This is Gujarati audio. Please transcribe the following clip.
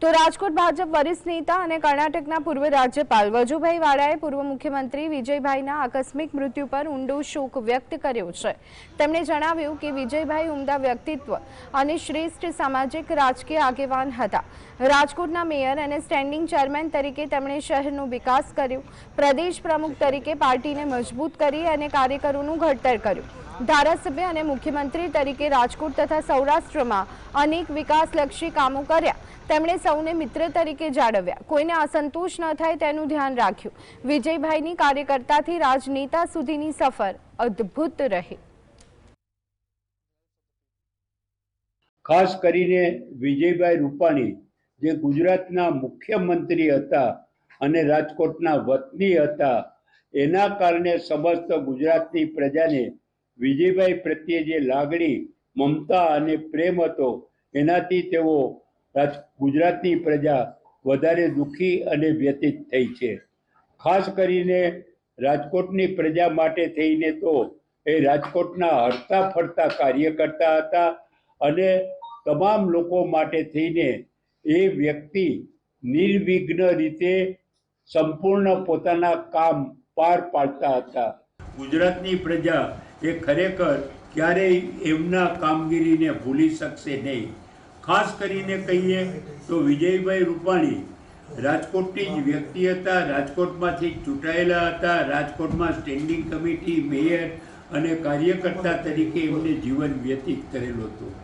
તો રાજકોટ ભાજપ વરિષ્ઠ નેતા અને કર્ણાટકના પૂર્વ રાજ્યપાલ વજુભાઈ વાળાએ પૂર્વ મુખ્યમંત્રી વિજયભાઈના આકસ્મિક મૃત્યુ પર ઊંડો શોક વ્યક્ત કર્યો છે. તેમણે જણાવ્યું કે વિજયભાઈ ઉમદા વ્યક્તિત્વ અને શ્રેષ્ઠ સામાજિક રાજકીય આગેવાન હતા. રાજકોટના મેયર અને સ્ટેન્ડિંગ ચેરમેન તરીકે તેમણે શહેરનો વિકાસ કર્યો. પ્રદેશ પ્રમુખ તરીકે પાર્ટીને મજબૂત કરી અને કાર્યકરોનું ઘડતર કર્યું. ધારાસભ્ય અને મુખ્યમંત્રી તરીકે રાજકોટ તથા સૌરાષ્ટ્રમાં અનેક વિકાસલક્ષી કામો કર્યા. તેમણે સૌને મિત્ર તરીકે જાળવ્યા. કોઈને અસંતોષ ન થાય તેનું ધ્યાન રાખ્યું. વિજયભાઈની કાર્યકર્તાથી રાજનેતા સુધીની સફર અદ્ભુત રહી. ખાસ કરીને વિજયભાઈ રૂપાણી, જે ગુજરાતના મુખ્યમંત્રી હતા અને રાજકોટના વતની હતા, એના કારણે સમસ્ત ગુજરાતની પ્રજાને વિજયભાઈ પ્રત્યે જે લાગણી, મમતા અને પ્રેમ હતો, એનાથી તેઓ ગુજરાતની પ્રજા વધારે દુઃખી અને વ્યતીત થઈ છે. ખાસ કરીને રાજકોટની પ્રજા માટે થઈને તો એ રાજકોટના હરતા ફરતા કાર્યકર્તા હતા અને તમામ લોકો માટે થઈને એ વ્યક્તિ નિર્વિઘ્ન રીતે સંપૂર્ણ પોતાના કામ પાર પાડતા હતા. ગુજરાતની પ્રજા એ ખરેખર ક્યારેય એમના કામગીરીને ભૂલી શકશે નહીં. ખાસ કરીને કહીએ તો વિજયભાઈ રૂપાણી રાજકોટની જ વ્યક્તિ હતા, રાજકોટમાંથી ચૂંટાયેલા હતા, રાજકોટમાં સ્ટેન્ડિંગ કમિટી મેયર અને કાર્યકર્તા તરીકે એમને જીવન વ્યતીત કરેલું હતું.